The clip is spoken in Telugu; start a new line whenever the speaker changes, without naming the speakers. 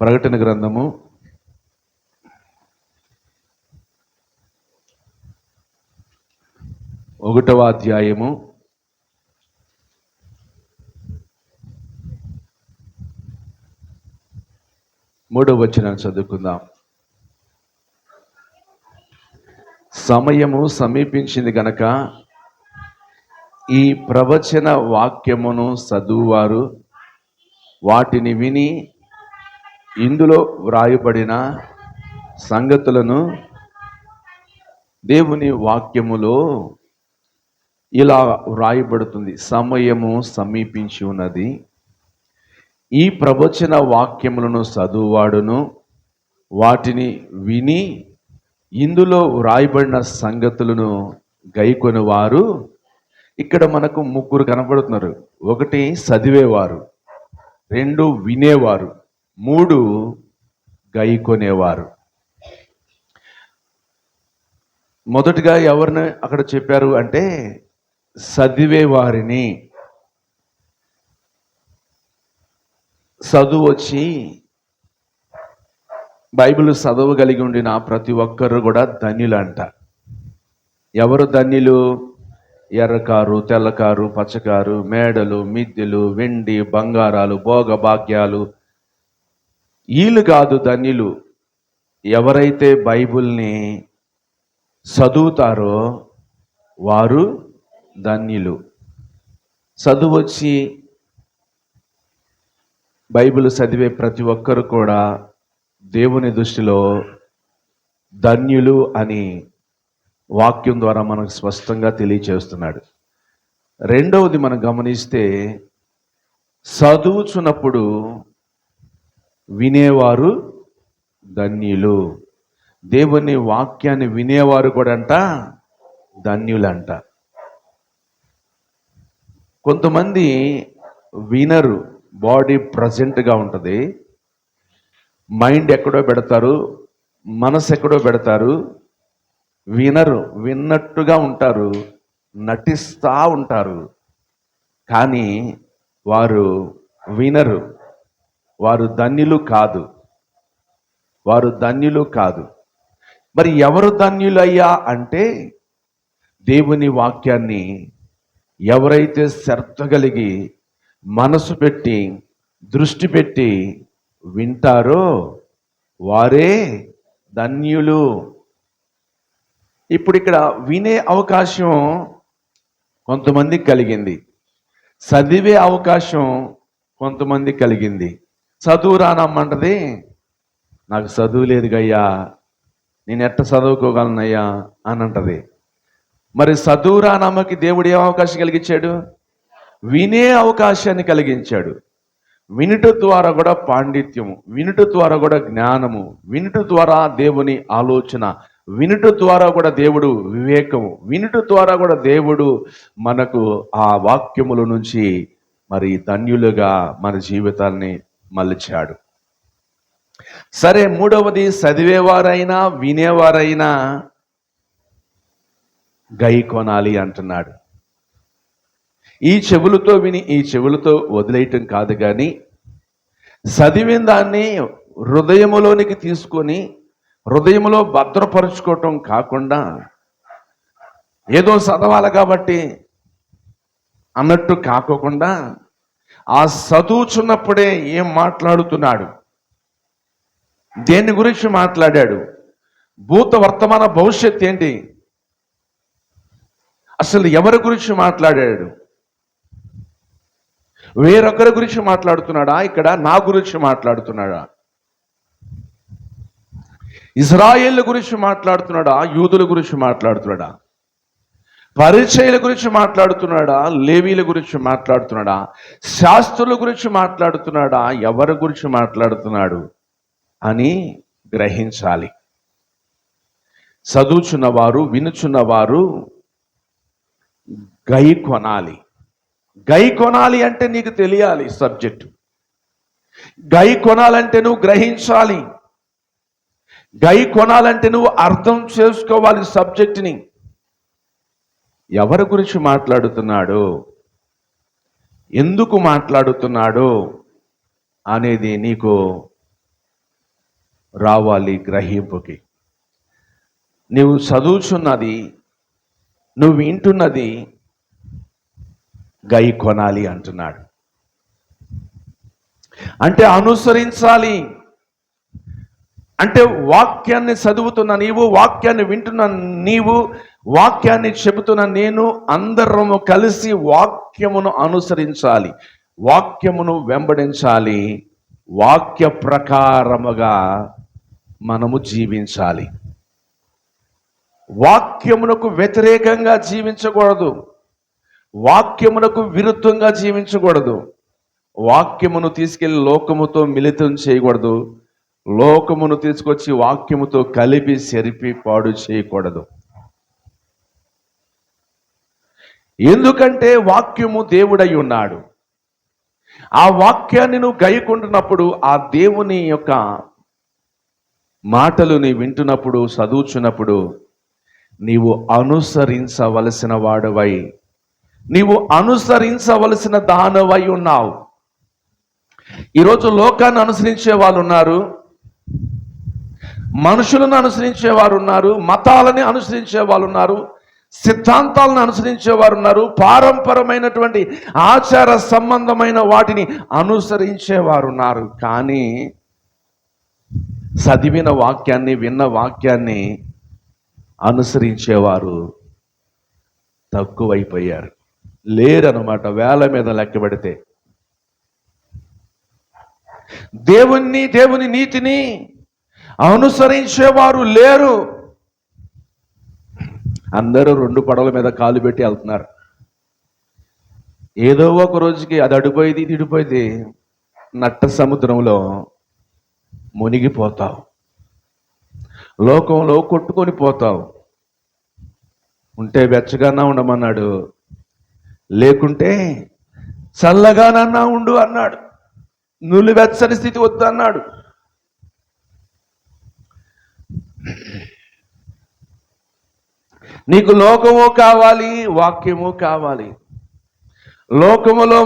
ప్రకటన గ్రంథము ఒకటవ అధ్యాయము మూడవ వచనాన్ని చదువుకుందాం. సమయము సమీపించింది గనక ఈ ప్రవచన వాక్యమును చదువువారు వాటిని విని ఇందులో వ్రాయబడిన సంగతులను దేవుని వాక్యములో ఇలా వ్రాయబడుతుంది. సమయము సమీపించి ఉన్నది. ఈ ప్రవచన వాక్యములను చదువువాడును. వాటిని విని ఇందులో వ్రాయబడిన సంగతులను గైకొని వారు ఇక్కడ మనకు ముగ్గురు కనబడుతున్నారు. ఒకటి చదివేవారు. రెండు వినేవారు. మూడు గైకొనేవారు. మొదటిగా ఎవరిని అక్కడ చెప్పారు అంటే చదివే వారిని చదువు వచ్చి బైబిల్ చదవగలిగి ఉండిన ప్రతి ఒక్కరు కూడా ధన్యులంట. ఎవరు ధన్యులు? ఎర్రకారు తెల్లకారు పచ్చకారు మేడలు మిద్దెలు వెండి బంగారాలు భోగభాగ్యాలు వీళ్ళు కాదు ధన్యులు. ఎవరైతే బైబిల్ని చదువుతారో వారు ధన్యులు. చదువు వచ్చి బైబిల్ చదివే ప్రతి ఒక్కరు కూడా దేవుని దృష్టిలో ధన్యులు అని వాక్యం ద్వారా మనకు స్పష్టంగా తెలియచేస్తున్నాడు. రెండవది మనం గమనిస్తే చదువుచున్నప్పుడు వినేవారు ధన్యులు. దేవుని వాక్యాన్ని వినేవారు కూడా అంట ధన్యులంట. కొంతమంది వినరు బాడీ ప్రజెంట్గా ఉంటుంది. మైండ్ ఎక్కడో పెడతారు మనసు ఎక్కడో పెడతారు వినరు విన్నట్టుగా ఉంటారు నటిస్తూ ఉంటారు. కానీ వారు వినరు. వారు ధన్యులు కాదు. వారు ధన్యులు కాదు. మరి ఎవరు ధన్యులయ్యా అంటే దేవుని వాక్యాన్ని ఎవరైతే శ్రద్ధ కలిగి మనసు పెట్టి దృష్టి పెట్టి వింటారో వారే ధన్యులు. ఇప్పుడు ఇక్కడ వినే అవకాశం కొంతమందికి కలిగింది. చదివే అవకాశం కొంతమంది కలిగింది. చదువు రానమ్మంటది. నాకు చదువు లేదుగయ్యా. నేను ఎట్ట చదువుకోగలనయ్యా అని అంటది మరి చదువు రానమ్మకి దేవుడు ఏం అవకాశం కలిగించాడు? వినే అవకాశాన్ని కలిగించాడు. వినుట ద్వారా కూడా పాండిత్యము వినుట ద్వారా కూడా జ్ఞానము వినుట ద్వారా దేవుని ఆలోచన వినుట ద్వారా కూడా దేవుడు వివేకము వినుట ద్వారా కూడా దేవుడు మనకు ఆ వాక్యముల నుంచి మరి ధన్యులుగా మన జీవితాన్ని మలిచాడు. సరే మూడవది చదివేవారైనా వినేవారైనా గై కొనాలి అంటున్నాడు. ఈ చెవులతో విని ఈ చెవులతో వదిలేయటం కాదు కానీ చదివిన దాన్ని హృదయములోనికి తీసుకొని హృదయములో భద్రపరుచుకోవటం కాకుండా ఏదో చదవాలి కాబట్టి అన్నట్టు కాకోకుండా ఆ చదువుచున్నప్పుడే ఏం మాట్లాడుతున్నాడు? దేని గురించి మాట్లాడాడు? భూత వర్తమాన భవిష్యత్ ఏంటి? అసలు ఎవరి గురించి మాట్లాడాడు? వేరొకరి గురించి మాట్లాడుతున్నాడా? ఇక్కడ నా గురించి మాట్లాడుతున్నాడా? ఇజ్రాయేల్ గురించి మాట్లాడుతున్నాడా? యూదుల గురించి మాట్లాడుతున్నాడా? పరిచయల గురించి మాట్లాడుతున్నాడా? లేవీల గురించి మాట్లాడుతున్నాడా? శాస్త్రుల గురించి మాట్లాడుతున్నాడా? ఎవరి గురించి మాట్లాడుతున్నాడు? అని గ్రహించాలి. చదువుచున్నవారు వినుచున్నవారు గై కొనాలి. గై కొనాలి అంటే నీకు తెలియాలి సబ్జెక్టు. గై కొనాలంటే నువ్వు గ్రహించాలి. గై కొనాలంటే నువ్వు అర్థం చేసుకోవాలి సబ్జెక్టుని. ఎవరి గురించి మాట్లాడుతున్నాడు? ఎందుకు మాట్లాడుతున్నాడు అనేది నీకు రావాలి గ్రహింపుకి. నువ్వు చదువుచున్నది నువ్వు వింటున్నది గై కొనాలి అంటున్నాడు. అంటే అనుసరించాలి. అంటే వాక్యాన్ని చదువుతున్న నీవు వాక్యాన్ని వింటున్న నీవు వాక్యాన్ని చెబుతున్న నేను అందరము కలిసి వాక్యమును అనుసరించాలి. వాక్యమును వెంబడించాలి. వాక్య ప్రకారముగా మనము జీవించాలి. వాక్యమునకు వ్యతిరేకంగా జీవించకూడదు. వాక్యమునకు విరుద్ధంగా జీవించకూడదు. వాక్యమును తీసుకెళ్ళి లోకముతో మిళితం చేయకూడదు. లోకమును తీసుకొచ్చి వాక్యముతో కలిపి సెరిపి పాడు చేయకూడదు. ఎందుకంటే వాక్యము దేవుడై ఉన్నాడు. ఆ వాక్యాన్ని నువ్వు గైకుంటున్నప్పుడు ఆ దేవుని యొక్క మాటలు నీ వింటున్నప్పుడు చదువుచున్నప్పుడు నీవు అనుసరించవలసిన వాడవై. నీవు అనుసరించవలసిన దానవై ఉన్నావు. ఈరోజు లోకాన్ని అనుసరించే వాళ్ళు ఉన్నారు. మనుషులను అనుసరించే వారు ఉన్నారు మతాలని అనుసరించే వాళ్ళు ఉన్నారు సిద్ధాంతాలను అనుసరించే వారు ఉన్నారు పారంపరమైనటువంటి ఆచార సంబంధమైన వాటిని అనుసరించేవారు ఉన్నారు. కానీ చదివిన వాక్యాన్ని విన్న వాక్యాన్ని అనుసరించేవారు తక్కువైపోయారు. లేరనమాట వేల మీద లెక్క పెడితే. దేవుణ్ణి దేవుని నీతిని అనుసరించేవారు లేరు. అందరూ రెండు పడవల మీద కాలు పెట్టి వెళ్తున్నారు. ఏదో ఒక రోజుకి అది అడిపోయేది ఇది ఇడిపోయింది నట్ట సముద్రంలో మునిగిపోతావు. లోకంలో కొట్టుకొని పోతావు. ఉంటే వెచ్చగానా ఉండమన్నాడు. లేకుంటే చల్లగానన్నా ఉండు అన్నాడు. నువ్వు వెచ్చని స్థితి వద్దు అన్నాడు నీకు లోకము కావాలి వాక్యము కావాలి. లోకములో